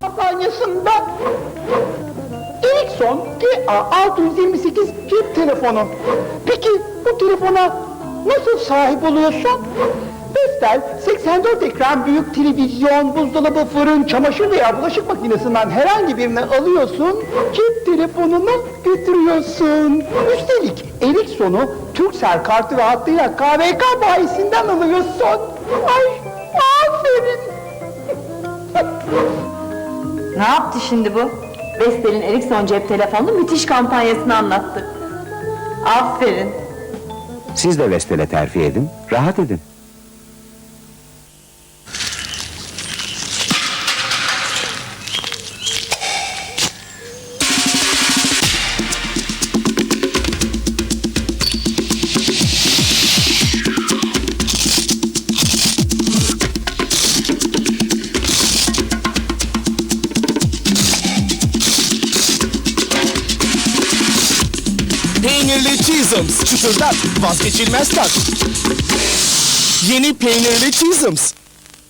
kampanyasında Ericsson GA628 cep telefonu. Peki bu telefona nasıl sahip oluyorsun? Vestel 84 ekran büyük televizyon, buzdolabı, fırın, çamaşır veya bulaşık makinesinden herhangi birini alıyorsun, cep telefonunu götürüyorsun. Üstelik Ericsson'u Turkcell kartı ve hattıyla KVK bayisinden alıyorsun. Ay aferin. Ne yaptı şimdi bu? Vestel'in Ericsson cep telefonlu müthiş kampanyasını anlattı. Aferin. Siz de Vestel'e terfi edin, rahat edin. Peynirli Cheezums, çıtırdak, vazgeçilmez tat. Yeni peynirli Cheezums.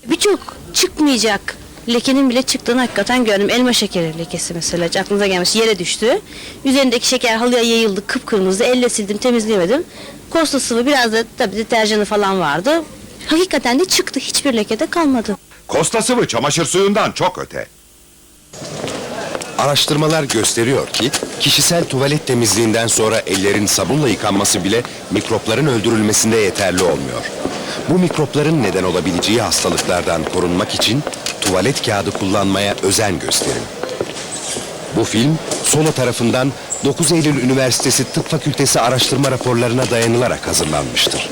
Birçok çıkmayacak lekenin bile çıktığını hakikaten gördüm. Elma şekeri lekesi mesela aklınıza gelmiş yere düştü. Üzerindeki şeker halıya yayıldı kıpkırmızı. Elle sildim temizleyemedim. Kosta sıvı biraz da tabii deterjanı falan vardı. Hakikaten de çıktı hiçbir lekede kalmadı. Kosta sıvı çamaşır suyundan çok öte. Araştırmalar gösteriyor ki kişisel tuvalet temizliğinden sonra ellerin sabunla yıkanması bile mikropların öldürülmesinde yeterli olmuyor. Bu mikropların neden olabileceği hastalıklardan korunmak için tuvalet kağıdı kullanmaya özen gösterin. Bu film Solo tarafından 9 Eylül Üniversitesi Tıp Fakültesi araştırma raporlarına dayanılarak hazırlanmıştır.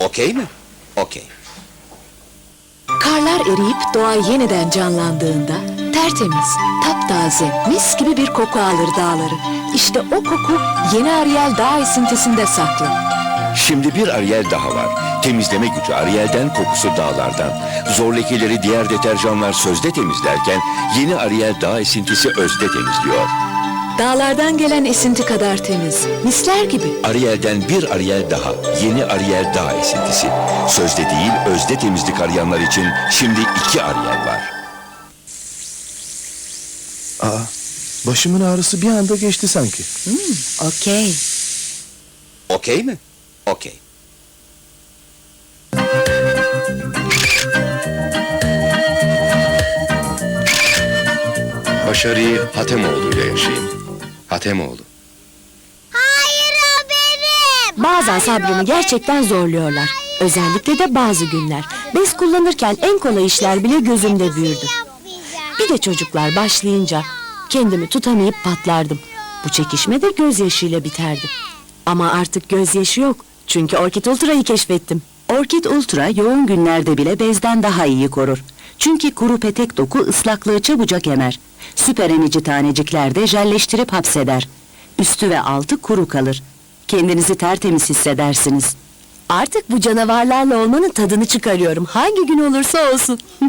Okey mi? Okey. Karlar eriyip doğa yeniden canlandığında tertemiz, taptaze, mis gibi bir koku alır dağları. İşte o koku yeni Ariel dağ esintisinde saklı. Şimdi bir Ariel daha var. Temizleme gücü Ariel'den, kokusu dağlardan. Zor lekeleri diğer deterjanlar sözde temizlerken yeni Ariel dağ esintisi özde temizliyor. Dağlardan gelen esinti kadar temiz, misler gibi. Ariel'den bir Ariel daha. Yeni Ariel dağ esintisi. Sözde değil, özde temizlik arayanlar için şimdi iki Ariel var. Aa, başımın ağrısı bir anda geçti sanki. Okey. Okey mi? Okey. Başarıyı Hatemoğlu ile yaşayın. Hatemoğlu. Bazen sabrımı gerçekten zorluyorlar. Özellikle de bazı günler. Bez kullanırken en kolay işler bile gözümde büyürdü. Bir de çocuklar başlayınca kendimi tutamayıp patlardım. Bu çekişme de gözyaşıyla biterdi. Ama artık gözyaşı yok. Çünkü Orkid Ultra'yı keşfettim. Orkid Ultra yoğun günlerde bile bezden daha iyi korur. Çünkü kuru petek doku ıslaklığı çabucak emer. Süper emici tanecikler de jelleştirip hapseder. Üstü ve altı kuru kalır. Kendinizi tertemiz hissedersiniz. Artık bu canavarlarla olmanın tadını çıkarıyorum. Hangi gün olursa olsun.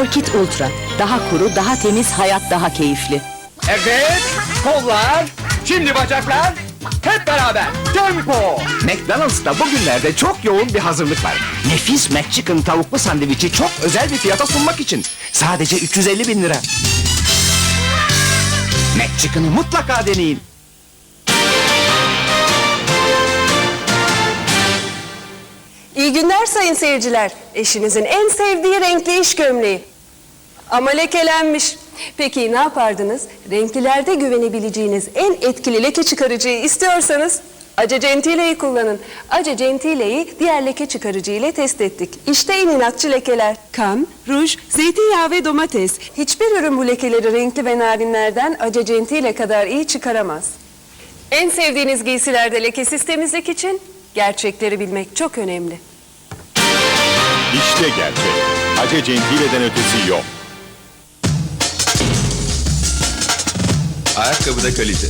Orkid Ultra. Daha kuru, daha temiz, hayat daha keyifli. Evet, kollar, şimdi bacaklar, hep beraber tempo. McDonald's'ta bugünlerde çok yoğun bir hazırlık var. Nefis McChicken tavuklu sandviçi çok özel bir fiyata sunmak için. Sadece 350 bin lira. McChicken'ı mutlaka deneyin. İyi günler sayın seyirciler. Eşinizin en sevdiği renkli iş gömleği. Ama lekelenmiş. Peki ne yapardınız? Renklilerde güvenebileceğiniz en etkili leke çıkarıcıyı istiyorsanız Ace Gentile'yi kullanın. Ace Gentile'yi diğer leke çıkarıcı ile test ettik. İşte en inatçı lekeler. Kan, ruj, zeytinyağı ve domates. Hiçbir ürün bu lekeleri renkli ve narinlerden Ace Gentile kadar iyi çıkaramaz. En sevdiğiniz giysilerde lekesiz temizlik için gerçekleri bilmek çok önemli. İşte gerçek. Acı Gentile'den ötesi yok. Ayakkabıda kalite.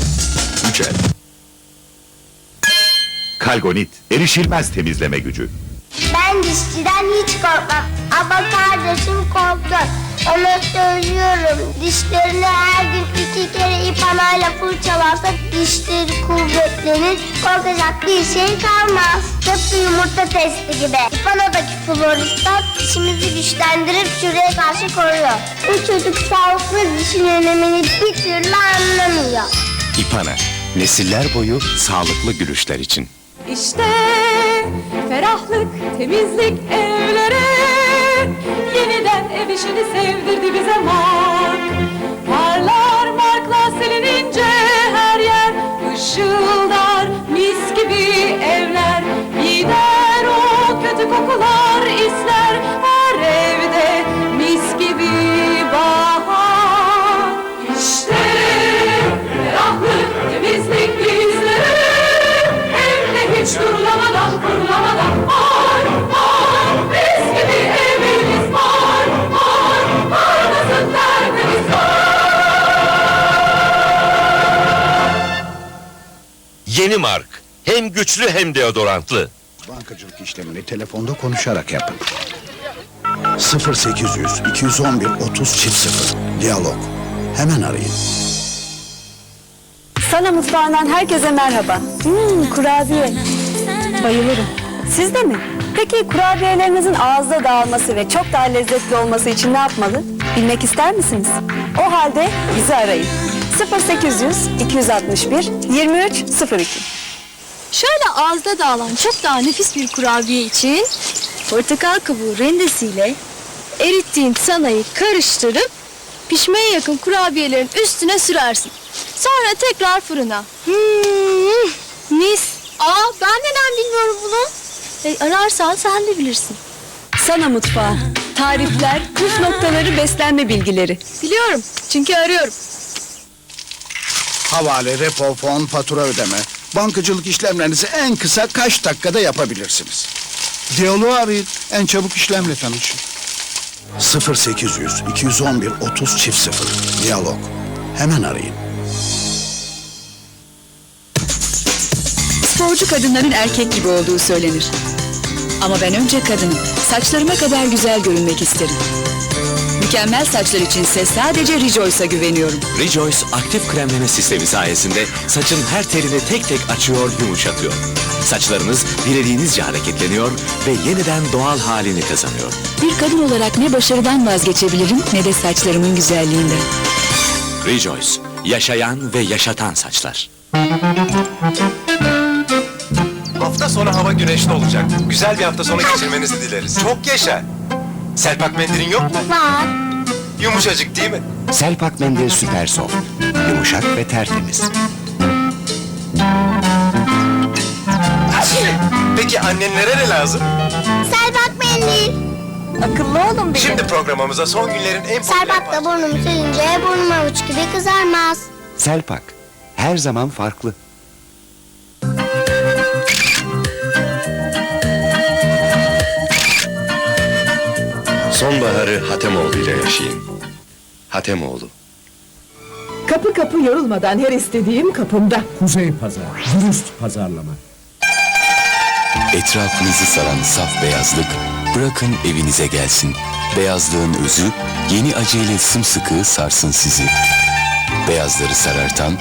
Üç el. Kalgonit, erişilmez temizleme gücü. Ben dişçiden hiç korkmam ama kardeşim korktu. Ona söylüyorum. Dişlerini her gün iki kere ipanayla fırçalarsa dişleri kuvvetlenir. Korkacak bir şey kalmaz. Tıpkı yumurta testi gibi. İpanadaki floristat dişimizi güçlendirip çürüye karşı koruyor. Bu çocuk sağlıklı dişin önemini bir türlü anlamıyor. İpana, nesiller boyu sağlıklı gülüşler için. İşte ferahlık, temizlik evlere İşini sevdirdi bize Mark Parlar markla silinince her yer ışıldar. Mis gibi evler Yeni Mark. Hem güçlü hem deodorantlı. Bankacılık işlemini telefonda konuşarak yapın. 0800 211 30 çift 0 Diyalog. Hemen arayın. Sana mutfağından herkese merhaba. Hmm, kurabiye. Bayılırım. Siz de mi? Peki kurabiyelerinizin ağızda dağılması ve çok daha lezzetli olması için ne yapmalı? Bilmek ister misiniz? O halde bizi arayın. 0800 261 23 02 Şöyle ağızda dağılan çok daha nefis bir kurabiye için portakal kabuğu rendesiyle erittiğin sanayı karıştırıp pişmeye yakın kurabiyelerin üstüne sürersin. Sonra tekrar fırına. Hmm, mis. Aa ben neden bilmiyorum bunu? E, ararsan sen de bilirsin. Sana mutfağı. Tarifler, püf noktaları, beslenme bilgileri. Biliyorum çünkü arıyorum. Havale, repo, fon, fatura ödeme. Bankacılık işlemlerinizi en kısa kaç dakikada yapabilirsiniz? Diyaloğu arayın. En çabuk işlemle tanışın. 0800 211 30 çift 0 Diyalog. Hemen arayın. Sporcu kadınların erkek gibi olduğu söylenir. Ama ben önce kadınım. Saçlarıma kadar güzel görünmek isterim. Mükemmel saçlar içinse sadece Rejoice'a güveniyorum. Rejoice aktif kremleme sistemi sayesinde saçın her telini tek tek açıyor, yumuşatıyor. Saçlarınız dilediğinizce hareketleniyor ve yeniden doğal halini kazanıyor. Bir kadın olarak ne başarıdan vazgeçebilirim ne de saçlarımın güzelliğinden. Rejoice, yaşayan ve yaşatan saçlar. Hafta sonu hava güneşli olacak. Güzel bir hafta sonu geçirmenizi dileriz. Çok yaşa. Selpak mendilin yok mu? Var. Yumuşacık değil mi? Selpak mendil süper soft, yumuşak ve tertemiz. Peki annenlere ne lazım? Selbak mendil. Akıllı olun benim. Şimdi programımıza son günlerin en popüler Selbak'ta burnumu silince burnum avuç gibi kızarmaz. Selpak, her zaman farklı. Sonbaharı Hatemoğlu ile yaşayın. Hatemoğlu. Kapı kapı yorulmadan her istediğim kapımda. Kuzey Pazar, dürüst pazarlama. Etrafınızı saran saf beyazlık, bırakın evinize gelsin. Beyazlığın özü, yeni acıyla sımsıkı sarsın sizi. Beyazları sarartan,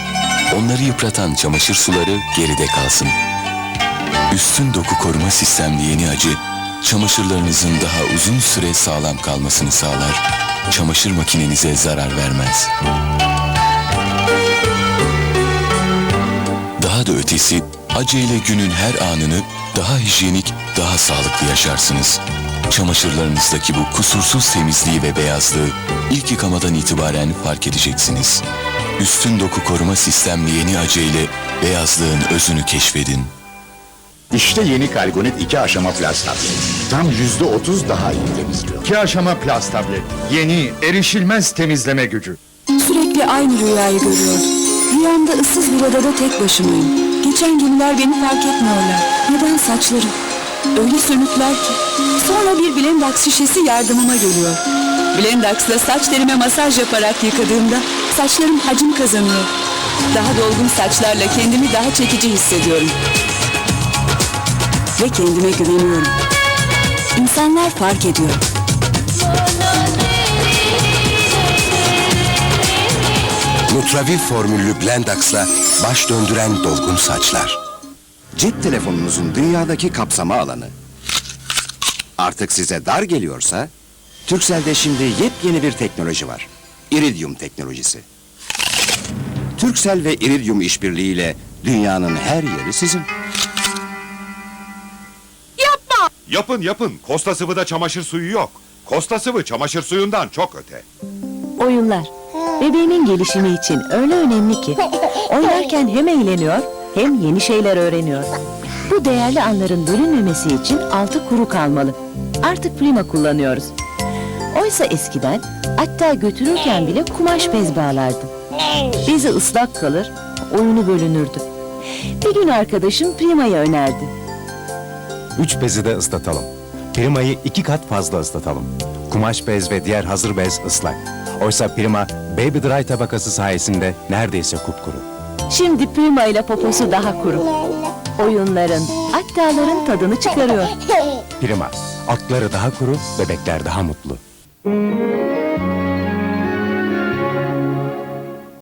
onları yıpratan çamaşır suları geride kalsın. Üstün doku koruma sistemli yeni acı, çamaşırlarınızın daha uzun süre sağlam kalmasını sağlar. Çamaşır makinenize zarar vermez. Daha da ötesi, acıyla günün her anını daha hijyenik, daha sağlıklı yaşarsınız. Çamaşırlarınızdaki bu kusursuz temizliği ve beyazlığı ilk yıkamadan itibaren fark edeceksiniz. Üstün doku koruma sistemli yeni acı ile beyazlığın özünü keşfedin. İşte yeni Kalgonit 2 aşama plaz tablet. Tam yüzde otuz daha iyi temizliyor. 2 aşama plaz tablet. Yeni, erişilmez temizleme gücü. Sürekli aynı rüyayı görüyorum. Rüyamda ıssız bir odada tek başımayım. Geçen gemiler beni fark etmiyorlar. Neden saçlarım? Öyle sönükler ki. Sonra bir Blendax şişesi yardımıma geliyor. Blendax'la saç telime masaj yaparak yıkadığımda saçlarım hacim kazanıyor. Daha dolgun saçlarla kendimi daha çekici hissediyorum. Ve kendime güveniyorum. İnsanlar fark ediyor. Nutraviv formüllü Blendax'la baş döndüren dolgun saçlar. Cep telefonunuzun dünyadaki kapsama alanı. Artık size dar geliyorsa, Turkcell'de şimdi yepyeni bir teknoloji var. Iridium teknolojisi. Turkcell ve Iridium işbirliğiyle dünyanın her yeri sizin. Yapın yapın. Kosta sıvıda çamaşır suyu yok. Kosta sıvı çamaşır suyundan çok öte. Oyunlar. Bebeğimin gelişimi için öyle önemli ki. Oynarken hem eğleniyor hem yeni şeyler öğreniyor. Bu değerli anların bölünmemesi için altı kuru kalmalı. Artık prima kullanıyoruz. Oysa eskiden hatta götürürken bile kumaş bez bağlardım. Bezi ıslak kalır, oyunu bölünürdü. Bir gün arkadaşım primayı önerdi. Üç bezi de ıslatalım. Prima'yı iki kat fazla ıslatalım. Kumaş bez ve diğer hazır bez ıslak. Oysa Prima Baby Dry tabakası sayesinde neredeyse kupkuru. Şimdi prima ile poposu daha kuru. Oyunların, hattaların tadını çıkarıyor. Prima, atları daha kuru, bebekler daha mutlu.